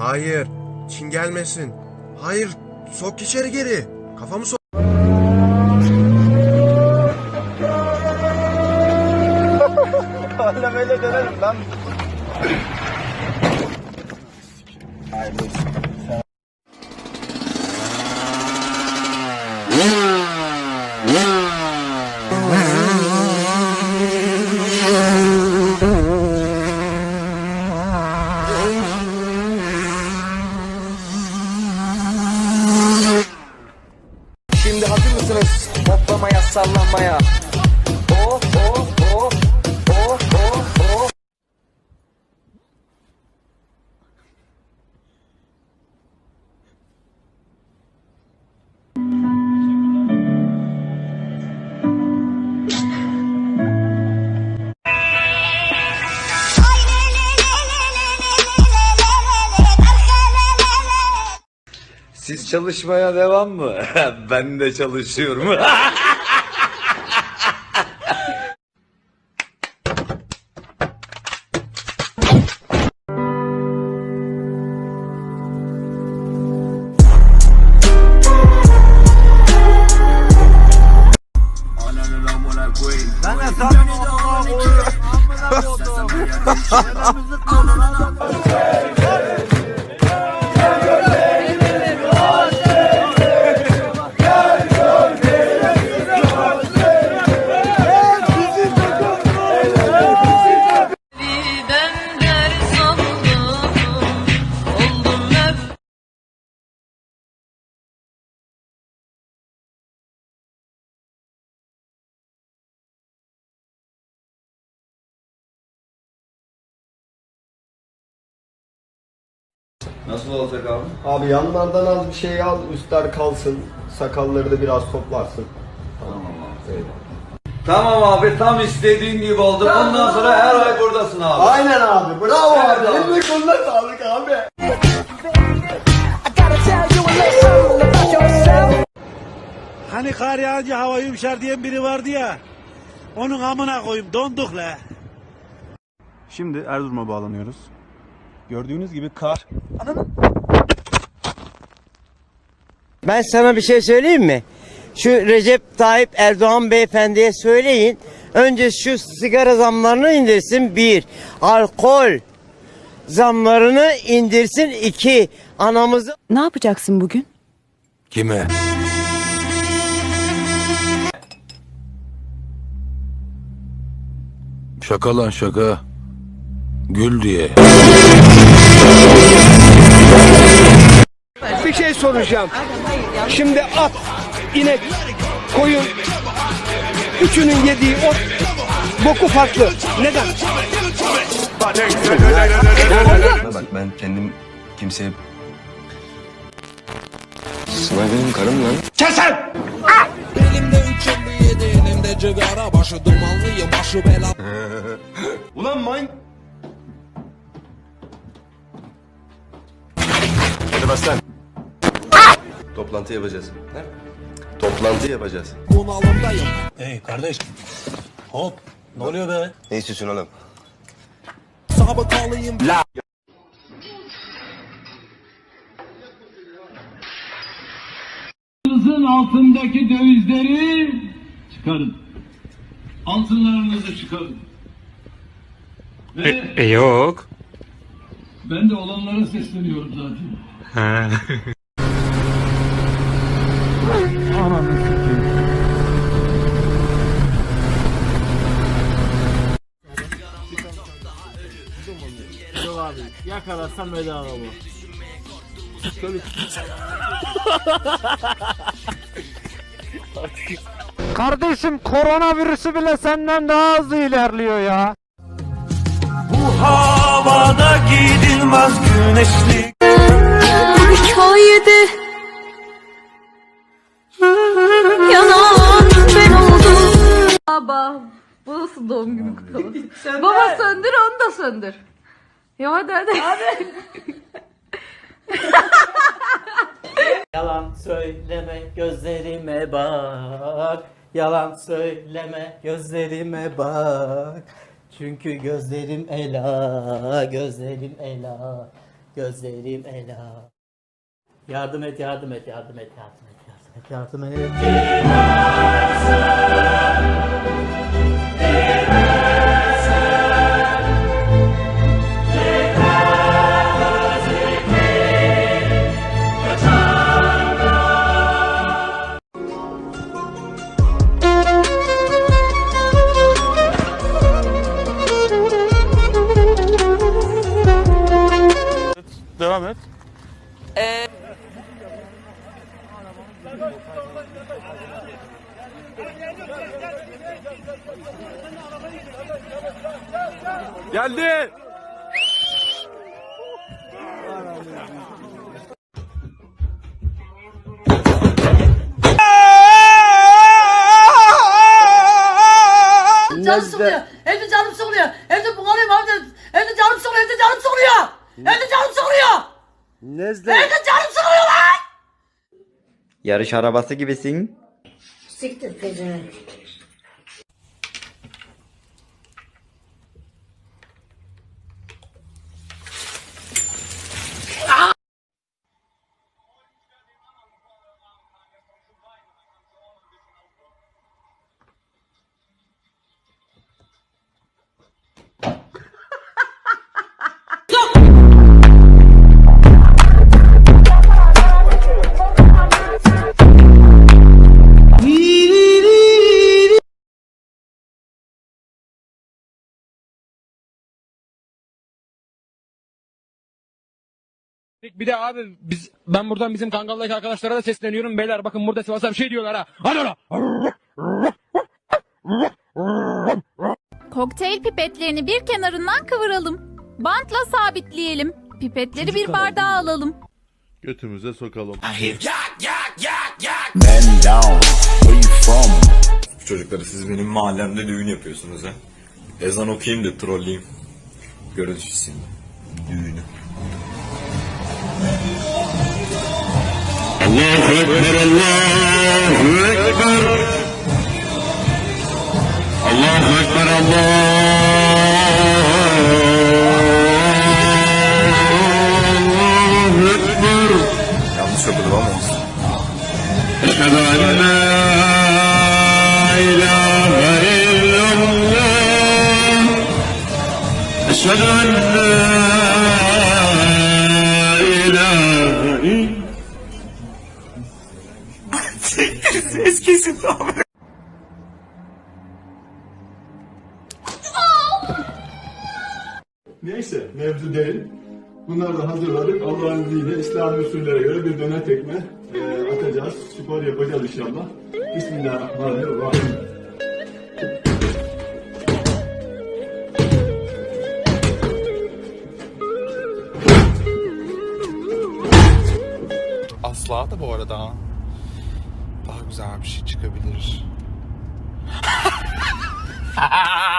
Hayır. Çin gelmesin. Hayır. Sok içeri geri. Kafamı sok. Öyle böyle dönerim lan. Şimdi hazır mısınız hoplamaya sallanmaya? Oh oh oh oh oh oh. Siz çalışmaya devam mı? ben de çalışıyorum. Ben Nasıl olacak abi? Abi yanlardan az bir şey al, üstler kalsın. Sakalları da biraz toplarsın. Tamam abi. Tamam abi tam istediğin gibi oldu. Bundan sonra her ay buradasın abi. Aynen abi. Bravo Evet abi. abi. Eline koluna sağlık abi. Hani kar yağınca hava yumuşar diyen biri vardı ya. Onun amına koyayım donduk la. Şimdi Erzurum'a bağlanıyoruz. Gördüğünüz gibi kar Ben sana bir şey söyleyeyim mi? Şu Recep Tayyip Erdoğan beyefendiye söyleyin. Önce şu sigara zamlarını indirsin bir. Alkol zamlarını indirsin iki. Anamızı Ne yapacaksın bugün? Kime? Şaka lan şaka. Gül diye. Bir şey soracağım. Şimdi at, inek, koyun, üçünün yediği ot boku farklı. Neden? Bak ben kendim kimseye... Sıla benim karım lan. Elimde 357 elimde cigara başı dumanlıyım başı bela Ulan man... Bas lan. Toplantı yapacağız. Ne? Toplantı yapacağız. bunalımdayım Hey kardeş. Hop. Ne oluyor be? Ne istiyorsun oğlum? sabıkalıyım Kızın altındaki dövizleri çıkarın. Altınlarınızı çıkarın. Ve yok. ben de olanlara sesleniyorum zaten. Kardeşim koronavirüsü bile senden daha hızlı ilerliyor ya. Havada gidilmez güneşli. Hikayede Yanan ben oldum Baba Bu nasıl doğum günü kutlaması? Baba söndür onu da söndür. Ya hadi hadi. Yalan söyleme gözlerime bak. Yalan söyleme gözlerime bak. Çünkü gözlerim ela, gözlerim ela. gözlerim ela. Yardım et, yardım et, yardım et, yardım et, yardım et, yardım et. Devam Geldi. Canım sıkılıyor. Evde canım sıkılıyor. Evde bunalıyorum evde. Evde canım sıkılıyor. Evde canım sıkılıyor. Evde canım sıkılıyor. Nezle. Evde canım sıkılıyor lan. Yarış arabası gibisin. Siktir pezevenk. Bir de abi biz ben buradan bizim Kangal'daki arkadaşlara da sesleniyorum. Beyler bakın burada Sivas'a bir şey diyorlar ha. Hadi ola. Kokteyl pipetlerini bir kenarından kıvıralım. Bantla sabitleyelim. Pipetleri bir bardağa alalım. Götümüze sokalım. Çocukları siz benim mahallemde düğün yapıyorsunuz ha. Ezan okuyayım da trolleyeyim. Görüşürüz şimdi. Düğünü. الله أكبر الله mevzu değil. Bunları da hazırladık. Allah'ın izniyle İslami usullere göre bir döne tekme e, atacağız. Spor yapacağız inşallah. Bismillahirrahmanirrahim. Asla da bu arada. Daha güzel bir şey çıkabilir.